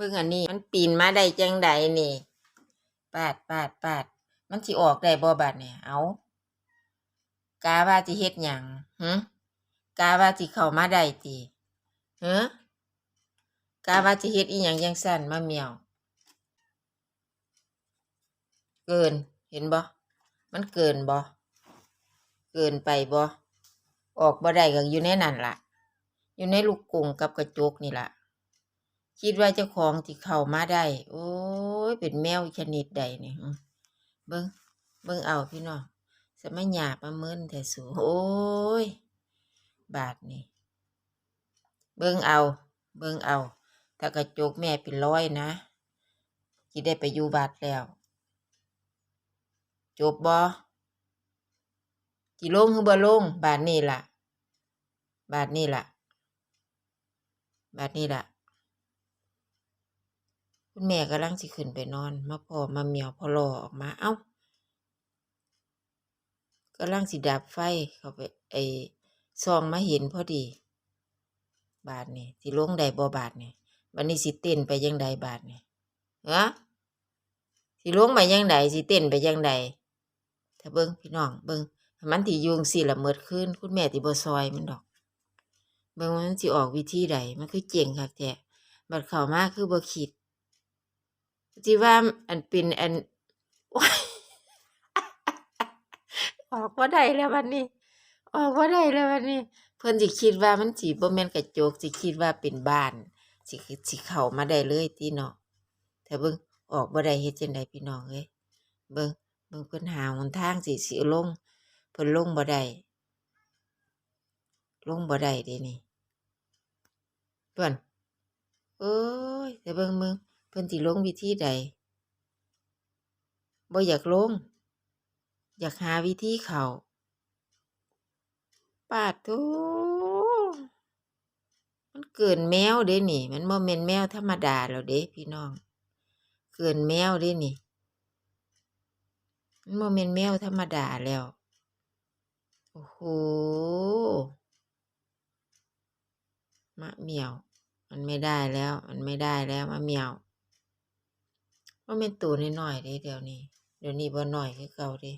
เบิ่งอันนี้ มันปีนมาได้จังใดนี่ ปาดปาดปาดมันสิออกได้บ่บาดเนี่ยเอากาว่าสิเฮ็ดหยังหึกาว่าสิเข้ามาได้ติหึกาว่าสิเฮ็ดอีหยังจังซั่นมาเมียว เกินเห็นบ่มันเกินบ่เกินไปบ่ออกบ่ได้ก็อยู่ในนั่นล่ะ อยู่ในลูกกรงกับกระจกนี่ล่ะ คิดว่าเจ้าของที่เข้ามาได้ โอ้ย เป็นแมวชนิดใดเนี่หึเบิ่งเบิ่งเอาพี่น้องสมัยหยาบมาเมินแต่สูโอ้ย บาทนี่เบิ่งเอา เบิ่งเอา ถ้ากระจกแม่เป็นร้อยนะสิได้ไปอยู่บัดแล้ว จบบ่สิลงคือบ่ลง บาทนี้ล่ะ บาทนี้ล่ะ บาทนี้ล่ะ คุณแม่กำลังสิขึ้นไปนอน มาพอมาเมียวพอรอออกมา เอ้ากำลังสิดับไฟเข้าไปไอ้ซองมาเห็นพอดี บาทนี่สิลงได้บ่บาทนี่วันนี้สิเต้นไปยังใดบาทนี่ฮะสิลงไปยังใดสิเต้นไปยังใดถ้าเบิ่งพี่น้องเบิ่งถ้ามันที่ยุงสิละเมิดขึ้น คุณแม่ที่บ่ซอยมันดอก เบิ่งมันสิออกวิธีใดมันคือเจ๋งคักแท้บัดเข้ามากคือบ่คิด สิว่าอันเป็นอันอออกบ่ได้แล้วบัดนี้ ออกบ่ได้แล้วบัดนี้ เพิ่อนสิคิดว่ามันสิบ่แม่นกระจกสิคิดว่าเป็นบ้านสิสิเข้ามาได้เลยติเนาะแต่เบิ่งออกบ่ได้เฮ็ดจังได๋พี่น้องเอ้ยเบิ่งเบิ่งเพิ่นหาหนทางสิสิลงเพิ่นลงบ่ได้ลงบ่ได้เด้นี่เพิ่นเอ้ยแต่เบิ่งมึง เพิ่นสิลงวิธีใดบ่อยากลง อยากหาวิธีเขาปาดโธ่มันเกินแมวเด้นี่ มันบ่แม่นแมวธรรมดาแล้วเด้พี่น้อง เกินแมวเด้นี่ มันบ่แม่นแมวธรรมดาแล้ว โอ้โหมะเหมียว มันไม่ได้แล้ว มันไม่ได้แล้วมะเหมียว บ่แม่นตัวน้อยๆเด้เดี๋ยวนี้ เดี๋ยวนี้บ่น้อยคือเก่าเด้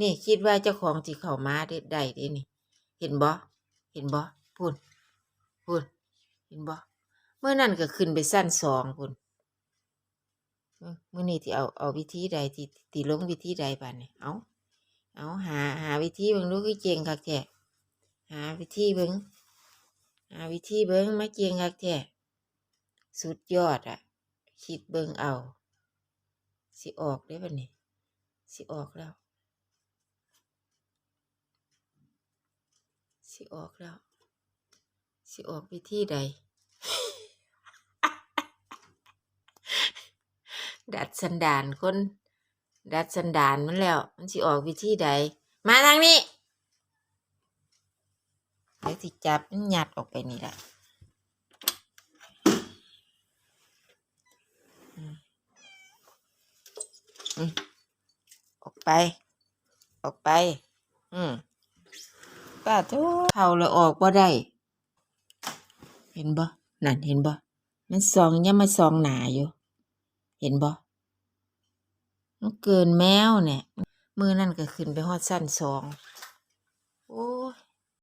นี่คิดว่าเจ้าของสิเข้ามาได้ได้เด้นี่ เห็นบ่เห็นบ่พูนพูนเห็นบ่เมื่อนั้นก็ขึ้นไปสั้นสองพูนเมื้อนี้ที่เอาเอาวิธีใดที่ที่ลงวิธีใดบาดนี้เอาเอาหาหาวิธีเบิ่งดูคือเก่งคักแท้หาวิธีเบิ่งหาวิธีเบิ่งมาเก่งคักแท้สุดยอดอะคิดเบิ่งเอา สิออกได้บัดนี้สิออกแล้ว สิออกแล้ว สิออกวิธีใด ดัดสันดานคน ดัดสันดานมันแล้ว มันสิออกวิธีใด มาทางนี้เดี๋ยวสิจับมันหยัดออกไปนี่แหละอืม ออกไป ออกไป อืมป้าโทเท่าแล้วออกบ่ได้ เห็นบ่นั่นเห็นบ่มันซองยังมาซองหนาอยู่ เห็นบ่มันเกินแมวเนี่ย มือนั่นก็ขึ้นไปฮอดสั้นสอง โอ้